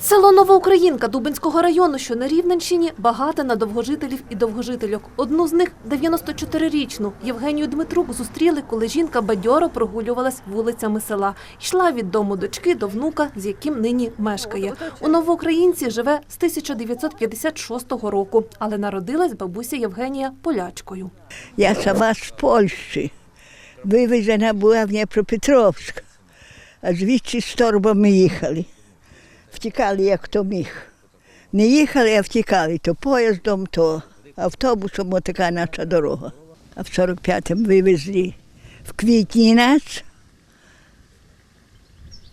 Село Новоукраїнка Дубинського району, що на Рівненщині, багате на довгожителів і довгожительок. Одну з них, 94-річну Євгенію Дмитрук, зустріли, коли жінка бадьоро прогулювалась вулицями села. Йшла від дому дочки до внука, з яким нині мешкає. У Новоукраїнці живе з 1956 року, але народилась бабуся Євгенія полячкою. Я сама з Польщі. Вивезена була в Дніпропетровськ. А звідси з торбами їхали. Втікали, як хто міг. Не їхали, а втікали то поїздом, то автобусом, отака наша дорога. А в 45-му вивезли в квітні нас.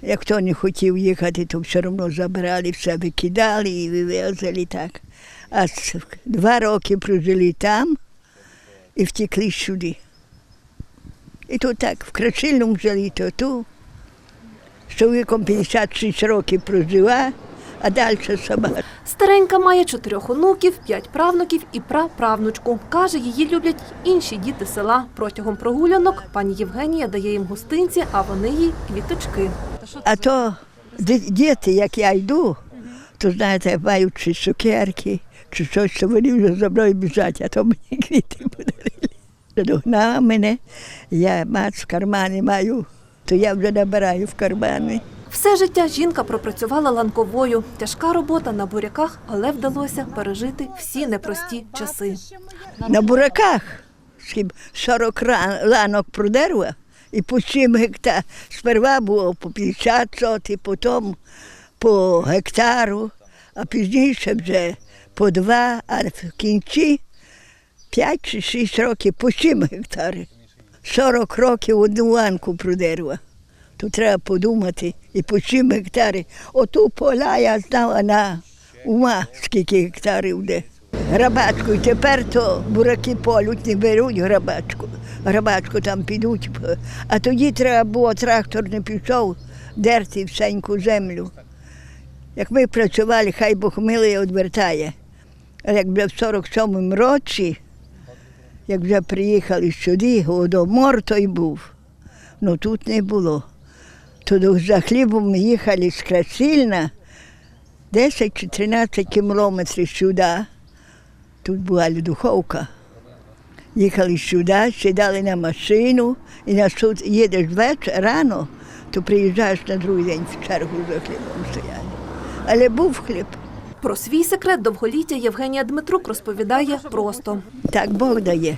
Як хто не хотів їхати, то все одно забирали, все викидали і вивезли так. А два роки прожили там і втекли сюди. І то так, в Крачильному жили, то ту. З чоловіком 56 років прожила, а далі сама. Старенька має чотирьох онуків, п'ять правнуків і праправнучку. Каже, її люблять інші діти села. Протягом прогулянок пані Євгенія дає їм гостинці, а вони їй квіточки. А то діти, як я йду, то знаєте, мають чи цукерки, чи щось, то вони вже за мною біжать, а то мені квіти подарили. Догнала мене, я мать в кармані маю, то я вже набираю в кармани. Все життя жінка пропрацювала ланковою. Тяжка робота на буряках, але вдалося пережити всі непрості часи. На бураках скіп 40 ран- ланок продерла і по 7 гектар. Сперва було по 50 соти, потім по гектару, а пізніше вже по два, а в кінці 5 чи 6 років по 7 гектари. 40 років одну ланку продерла. То треба подумати і по 7 гектари. Оту поля я знала на ума, скільки гектарів де. Грабачку, і тепер то бураки полють, не беруть грабачку. Грабачку там підуть. А тоді треба було, трактор не пішов дерти всеньку землю. Як ми працювали, хай Бог милий відвертає. А як в 47-му році, як вже приїхали сюди, голодомор той був, ну тут не було. То до- за хлібом їхали з Красильна 10 чи 13 кілометрів сюди. Тут була духовка. Їхали сюди, сідали на машину, і на суд їдеш ввечері рано, то приїжджаєш на другий день в чергу за хлібом стояли. Але був хліб. Про свій секрет довголіття Євгенія Дмитрук розповідає просто. Так Бог дає.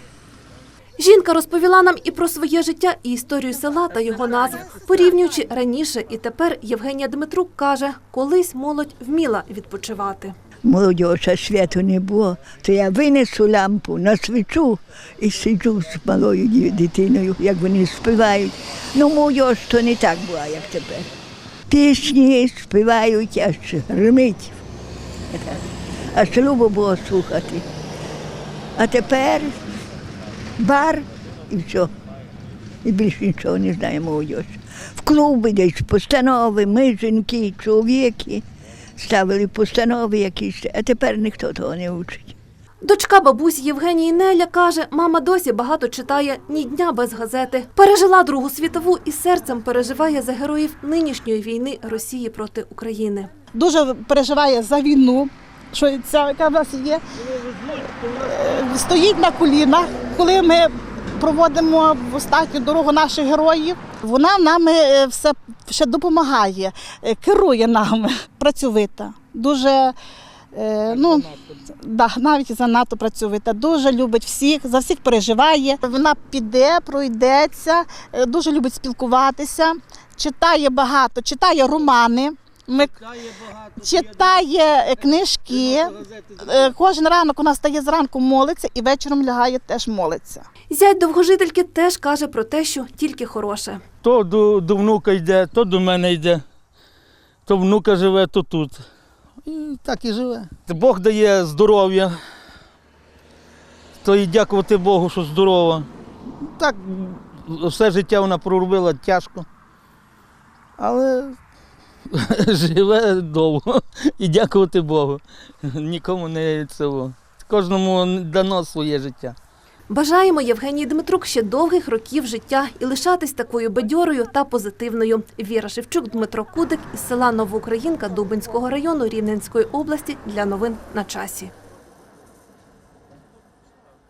Жінка розповіла нам і про своє життя, і історію села та його назв. Порівнюючи раніше і тепер, Євгенія Дмитрук каже, колись молодь вміла відпочивати. Молодіжа світу не було, то я винесу лампу на свічу і сиджу з малою дитиною, як вони співають. Ну, молодіж то не так була, як тепер. Пісні співають, аж гримить. Аж любо було слухати. А тепер бар і все. І більше нічого не знає молодь. В клуби десь постанови, ми, жінки, чоловіки, ставили постанови якісь, а тепер ніхто того не учить. Дочка бабусі Євгенії Неля каже, мама досі багато читає ні дня без газети. Пережила Другу світову і серцем переживає за героїв нинішньої війни Росії проти України. дуже переживає за війну, що ця яка в нас є. Е, Стоїть на колінах, коли ми проводимо в останню дорогу наших героїв. Вона нам е, все ще допомагає, е, керує нами, працьовита, дуже. Е, Ну, да, навіть занадто працьовита, дуже любить всіх, за всіх переживає. Вона піде, пройдеться, е, дуже любить спілкуватися, читає багато, читає романи. Ми читає е, книжки. Кожен ранок вона стає зранку, молиться і вечором лягає теж молиться. Зять довгожительки теж каже про те, що тільки хороше. То до, до внука йде, то до мене йде. То внука живе, то тут. І так і живе. Бог дає здоров'я. То і дякувати Богу, що здорова. Так, все життя вона проробила тяжко. Але живе довго. І дякувати Богу. Нікому не цього. Кожному дано своє життя. Бажаємо Євгенії Дмитрук ще довгих років життя і лишатись такою бадьорою та позитивною. Віра Шевчук, Дмитро Кудик із села Новоукраїнка Дубинського району Рівненської області для новин на часі.